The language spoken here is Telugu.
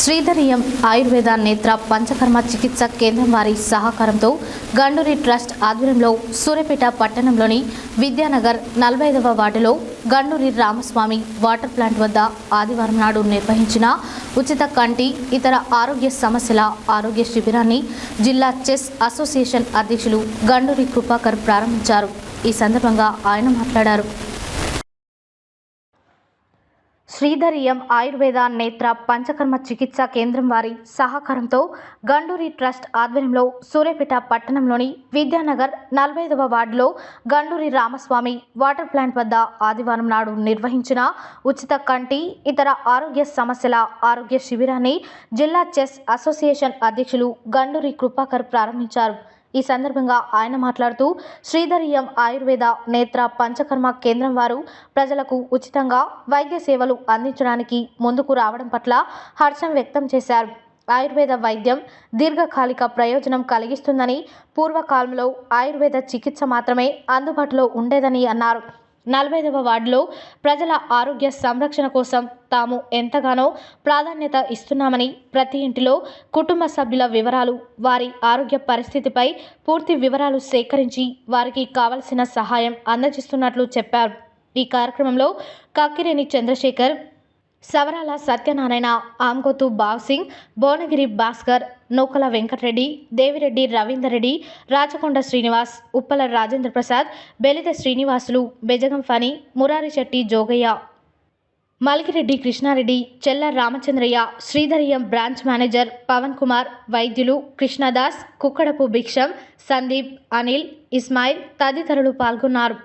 శ్రీధరియం ఆయుర్వేద నేత్ర పంచకర్మ చికిత్స కేంద్రం వారి సహకారంతో గండూరి ట్రస్ట్ ఆధ్వర్యంలో సూర్యపేట పట్టణంలోని విద్యానగర్ నలభై ఐదవ వార్డులో గండూరి రామస్వామి వాటర్ ప్లాంట్ వద్ద ఆదివారం నాడు నిర్వహించిన ఉచిత కంటి ఇతర ఆరోగ్య సమస్యల ఆరోగ్య శిబిరాన్ని జిల్లా చెస్ అసోసియేషన్ అధ్యక్షులు గండూరి కృపాకర్ ప్రారంభించారు. ఈ సందర్భంగా ఆయన మాట్లాడారు. శ్రీధరియం ఆయుర్వేద నేత్ర పంచకర్మ చికిత్సా కేంద్రం వారి సహకారంతో గండూరి ట్రస్ట్ ఆధ్వర్యంలో సూర్యాపేట పట్టణంలోని విద్యానగర్ నలభై ఐదవ వార్డులో గండూరి రామస్వామి వాటర్ ప్లాంట్ వద్ద ఆదివారం నాడు నిర్వహించిన ఉచిత కంటి ఇతర ఆరోగ్య సమస్యల ఆరోగ్య శిబిరాన్ని జిల్లా చెస్ అసోసియేషన్ అధ్యక్షులు గండూరి కృపాకర్ ప్రారంభించారు. ఈ సందర్భంగా ఆయన మాట్లాడుతూ శ్రీధరియం ఆయుర్వేద నేత్ర పంచకర్మ కేంద్రం వారు ప్రజలకు ఉచితంగా వైద్య సేవలు అందించడానికి ముందుకు రావడం పట్ల హర్షం వ్యక్తం చేశారు. ఆయుర్వేద వైద్యం దీర్ఘకాలిక ప్రయోజనం కలిగిస్తుందని పూర్వకాలంలో ఆయుర్వేద చికిత్స మాత్రమే అందుబాటులో ఉండేదని అన్నారు. నలభైదవ వార్డులో ప్రజల ఆరోగ్య సంరక్షణ కోసం తాము ఎంతగానో ప్రాధాన్యత ఇస్తున్నామని ప్రతి ఇంటిలో కుటుంబ సభ్యుల వివరాలు వారి ఆరోగ్య పరిస్థితిపై పూర్తి వివరాలు సేకరించి వారికి కావలసిన సహాయం అందజేస్తున్నట్లు చెప్పారు. ఈ కార్యక్రమంలో కక్కిరేని చంద్రశేఖర్ సవరాల సత్యనారాయణ ఆమ్గోతు బావ్సింగ్ భువనగిరి భాస్కర్ నూకల వెంకటరెడ్డి దేవిరెడ్డి రవీందర్ రెడ్డి రాచకొండ శ్రీనివాస్ ఉప్పల రాజేంద్ర ప్రసాద్ బెలిత శ్రీనివాసులు బెజగం ఫణి మురారి శెట్టి జోగయ్య. మల్కిరెడ్డి కృష్ణారెడ్డి చెల్ల రామచంద్రయ్య శ్రీధరియం బ్రాంచ్ మేనేజర్ పవన్ కుమార్ వైద్యులు కృష్ణదాస్ కుక్కడపు భిక్షం సందీప్ అనిల్ ఇస్మాయిల్ తదితరులు పాల్గొన్నారు.